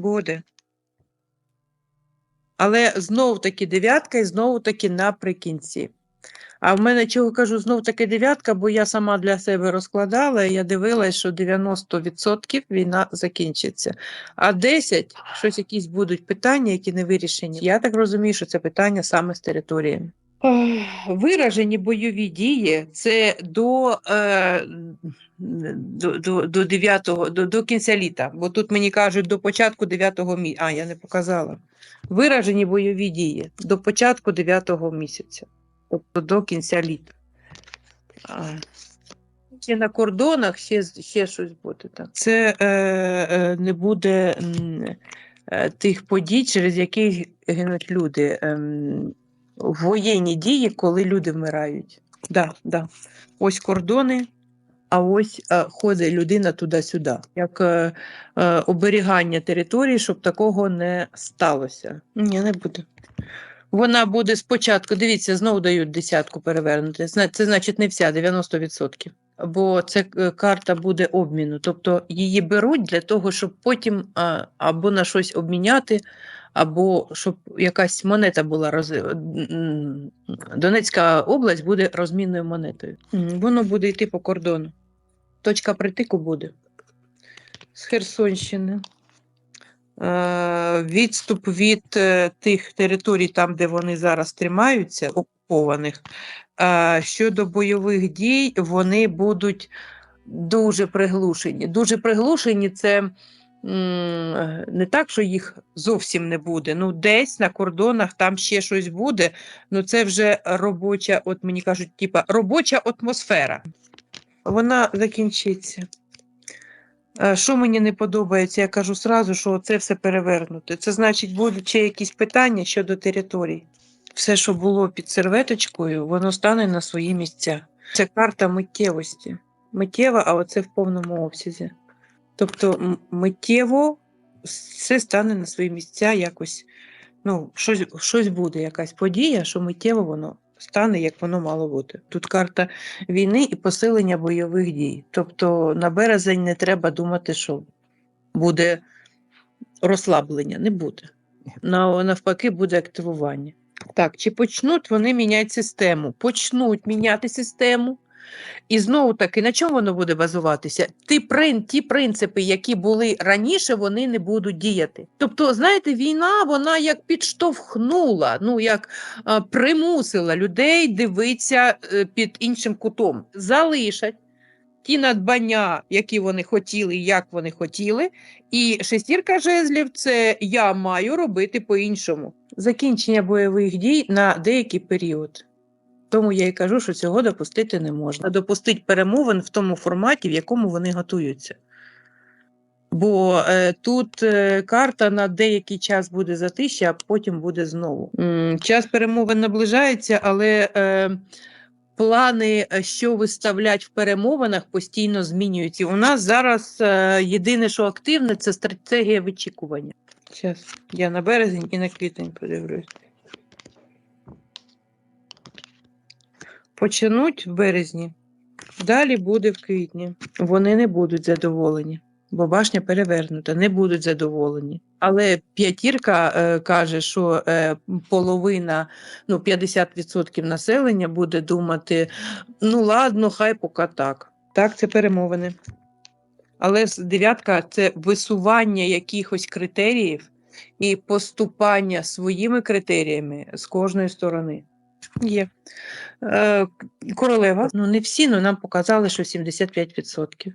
Буде. Але знов таки дев'ятка і знову таки наприкінці. А в мене чого кажу, знов таки дев'ятка, бо я сама для себе розкладала, і я дивилась, що 90% війна закінчиться. А 10 щось якісь будуть питання, які не вирішені. Я так розумію, що це питання саме з територіями. Виражені бойові дії це до, е, до, до, до 9, до, до кінця літа, бо тут мені кажуть до початку 9 місяця. А, я не показала. Виражені бойові дії до початку 9 місяця, тобто до кінця літа. А, Ще на кордонах ще, ще щось буде. Так. Це е, е, не буде е, тих подій, через які гинуть люди. Ем, воєнні дії, коли люди вмирають. Да, да. Ось кордони, а ось е, ходить людина туди-сюди. Як е, е, оберігання території, щоб такого не сталося. Ні, не буде. Вона буде спочатку, дивіться, знову дають десятку перевернути. Це значить не вся, 90%. Бо це е, карта буде обміну. Тобто її беруть для того, щоб потім а, або на щось обміняти, або щоб якась монета була роз... Донецька область буде розмінною монетою. Воно буде йти по кордону. Точка притику буде з Херсонщини. Е, Відступ від е, тих територій, там, де вони зараз тримаються, окупованих. е, Щодо бойових дій, вони будуть дуже приглушені. Дуже приглушені це не так, що їх зовсім не буде. Ну, десь на кордонах там ще щось буде. Ну, це вже робоча, от мені кажуть, типа робоча атмосфера. Вона закінчиться. Е, Що мені не подобається, я кажу сразу, що це все перевернуте. Це значить, будуть ще якісь питання щодо територій. Все, що було під серветочкою, воно стане на свої місця. Це карта миттєвості. Миттєва, а оце в повному обсязі. Тобто миттєво все стане на свої місця якось. Ну, щось, щось буде, якась подія, що миттєво воно стане, як воно мало бути. Тут карта війни і посилення бойових дій. Тобто на березень не треба думати, що буде розслаблення. Не буде. На, навпаки, буде активування. Так, чи почнуть вони міняти систему? Почнуть міняти систему. І знову таки, на чому воно буде базуватися? Ті, прин, ті принципи, які були раніше, вони не будуть діяти. Тобто, знаєте, війна вона як підштовхнула, ну як а, примусила людей дивитися е, під іншим кутом. Залишать ті надбання, які вони хотіли, як вони хотіли. І шестірка жезлів це я маю робити по-іншому. Закінчення бойових дій на деякий період. Тому я і кажу, що цього допустити не можна. Допустити перемовин в тому форматі, в якому вони готуються. Бо е, тут е, карта на деякий час буде затища, а потім буде знову. М, час перемовин наближається, але е, плани, е, що виставлять в перемовинах, постійно змінюються. У нас зараз е, єдине, що активне, це стратегія вичікування. Зараз я на березень і на квітень подивлюсь. Почнуть в березні, далі буде в квітні. Вони не будуть задоволені, бо башня перевернута, не будуть задоволені. Але п'ятірка е, каже, що е, половина, ну 50% населення буде думати: ну ладно, хай поки так. Так, це перемовини. Але дев'ятка це висування якихось критеріїв і поступання своїми критеріями з кожної сторони. Є. Е, королева. Ну, не всі, але нам показали, що 75%.